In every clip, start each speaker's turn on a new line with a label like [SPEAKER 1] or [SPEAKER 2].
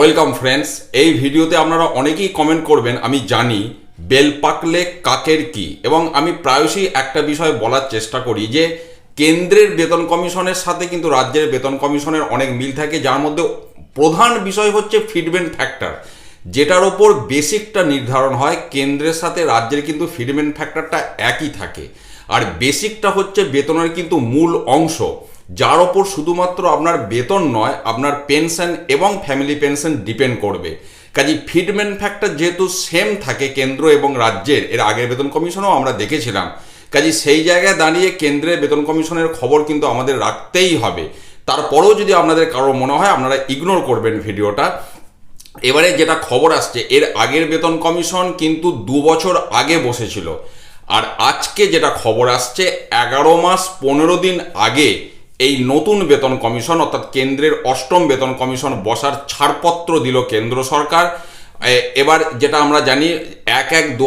[SPEAKER 1] Welcome friends এই ভিডিওতে আপনারা অনেকেই কমেন্ট করবেন, আমি জানি বেল পাকলে কাকের কি? এবং আমি প্রায়শই একটা বিষয় বলার চেষ্টা করি যে, কেন্দ্রের বেতন কমিশনের সাথে কিন্তু রাজ্যের বেতন কমিশনের অনেক মিল থাকে, যার মধ্যে প্রধান বিষয় হচ্ছে ফিডমেন্ট ফ্যাক্টর যেটার ওপর বেসিকটা নির্ধারণ হয়, কেন্দ্রের সাথে রাজ্যের কিন্তু ফিডমেন্ট ফ্যাক্টরটা একই থাকে। আর বেসিকটা হচ্ছে বেতনের কিন্তু মূল অংশ। যার ওপর শুধুমাত্র আপনার বেতন নয়, আপনার পেনশন এবং ফ্যামিলি পেনশন ডিপেন্ড করবে। কাজে ফিডমেন্ট ফ্যাক্টর যেহেতু সেম থাকে কেন্দ্র এবং রাজ্যের, এর আগের বেতন কমিশনও আমরা দেখেছিলাম। কাজে সেই জায়গায় দাঁড়িয়ে কেন্দ্রের বেতন কমিশনের খবর কিন্তু আমাদের রাখতেই হবে। তারপরেও যদি আপনাদের কারও মনে হয়, আপনারা ইগনোর করবেন ভিডিওটা। এবারে যেটা খবর আসছে, এর আগের বেতন কমিশন কিন্তু দু বছর আগে বসেছিল। আর আজকে যেটা খবর আসছে, এগারো মাস পনেরো দিন আগে এই নতুন বেতন কমিশন, অর্থাৎ কেন্দ্রের অষ্টম বেতন কমিশন বসার ছাড়পত্র দিল কেন্দ্র সরকার। এবার যেটা আমরা জানি, এক এক দু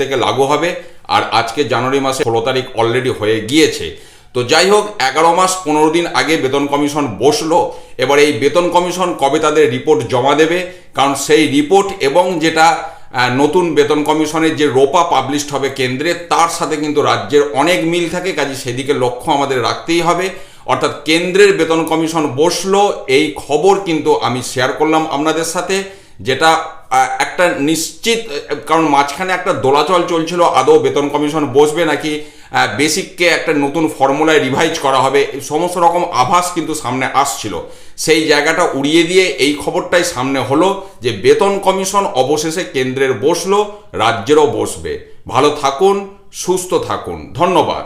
[SPEAKER 1] থেকে লাগু হবে, আর আজকে জানুয়ারি মাসে ষোলো তারিখ অলরেডি হয়ে গিয়েছে। তো যাই হোক, এগারো মাস পনেরো দিন আগে বেতন কমিশন বসল। এবার এই বেতন কমিশন কবে তাদের রিপোর্ট জমা দেবে? কারণ সেই রিপোর্ট এবং যেটা নতুন বেতন কমিশনের যে রোপা পাবলিশড হবে কেন্দ্রে, তার সাথে কিন্তু রাজ্যের অনেক মিল থাকে, কাজে সেদিকে লক্ষ্য আমাদের রাখতেই হবে। অর্থাৎ কেন্দ্রের বেতন কমিশন বসল, এই খবর কিন্তু আমি শেয়ার করলাম আপনাদের সাথে, যেটা একটা নিশ্চিত, কারণ মাঝখানে একটা দোলাচল চলছিল, আদৌ বেতন কমিশন বসবে নাকি বেসিককে একটা নতুন ফর্মুলায় রিভাইজ করা হবে সমস্ত রকম আভাস কিন্তু সামনে আসছিল। সেই জায়গাটা উড়িয়ে দিয়ে এই খবরটাই সামনে হলো, যে বেতন কমিশন অবশেষে কেন্দ্রের বসল, রাজ্যেরও বসবে। ভালো থাকুন, সুস্থ থাকুন। ধন্যবাদ।